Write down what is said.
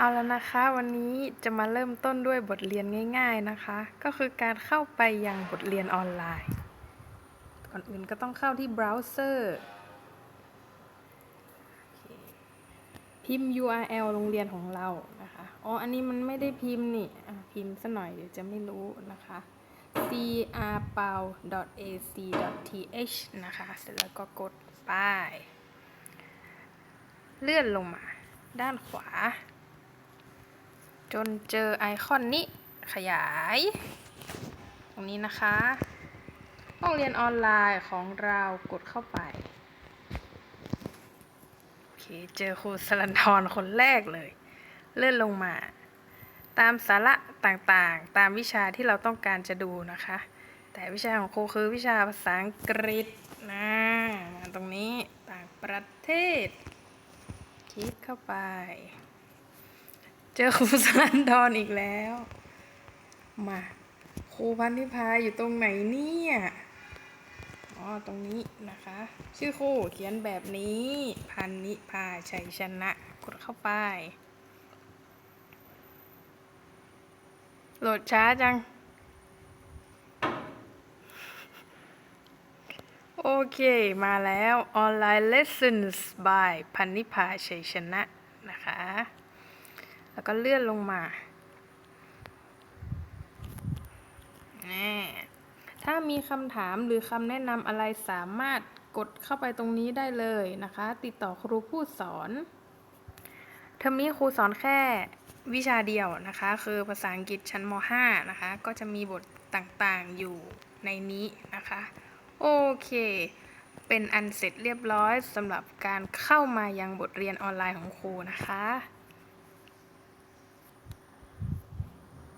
เอาแล้วนะคะ วันนี้จะมาเริ่มต้นด้วยบทเรียนง่าย ๆนะคะ ก็คือการเข้าไปยังบทเรียนออนไลน์ ก่อนอื่นก็ต้องเข้าที่เบราว์เซอร์พิมพ์ URL โรงเรียนของเรานะคะ อ๋อ อันนี้มันไม่ได้พิมพ์นี่พิมพ์ซะหน่อยเดี๋ยวจะไม่รู้นะคะ crpao.ac.th นะคะ เสร็จแล้วก็กดไป เลื่อนลงมา ด้านขวา จนเจอไอคอนนี้ขยาย ตรงนี้นะคะห้องเรียนออนไลน์ของเรากดเข้าไปโอเคเจอครูสลันทรคนแรกเลย เลื่อนลงมา ตามสาระต่างๆ ตามวิชาที่เราต้องการจะดูนะคะ แต่วิชาของครูคือวิชาภาษาอังกฤษนะมาตรงนี้ต่างประเทศ คลิกเข้าไป เจอครูสลันทรอีกแล้ว มาครูพันธิพาอยู่ตรงไหนเนี่ย อ๋อ ตรงนี้นะคะ ชื่อครูเขียนแบบนี้ พันนิพาชัยชนะ กดเข้าไป โหลดช้าจัง โอเค มาแล้ว Online Lessons by พันนิพาชัยชนะนะคะ แล้วก็เลื่อนลงมาถ้ามีคำถามหรือคำแนะนำอะไรสามารถกดเข้าไปตรงนี้ได้เลยนะคะ ติดต่อครูผู้สอนเทอมนี้ครูสอนแค่วิชาเดียวนะคะ คือภาษาอังกฤษชั้นม .5 นะคะ ก็จะมีบทต่างๆอยู่ในนี้นะคะ โอเค เป็นอันเสร็จเรียบร้อยสำหรับการเข้ามายังบทเรียนออนไลน์ของครูนะคะ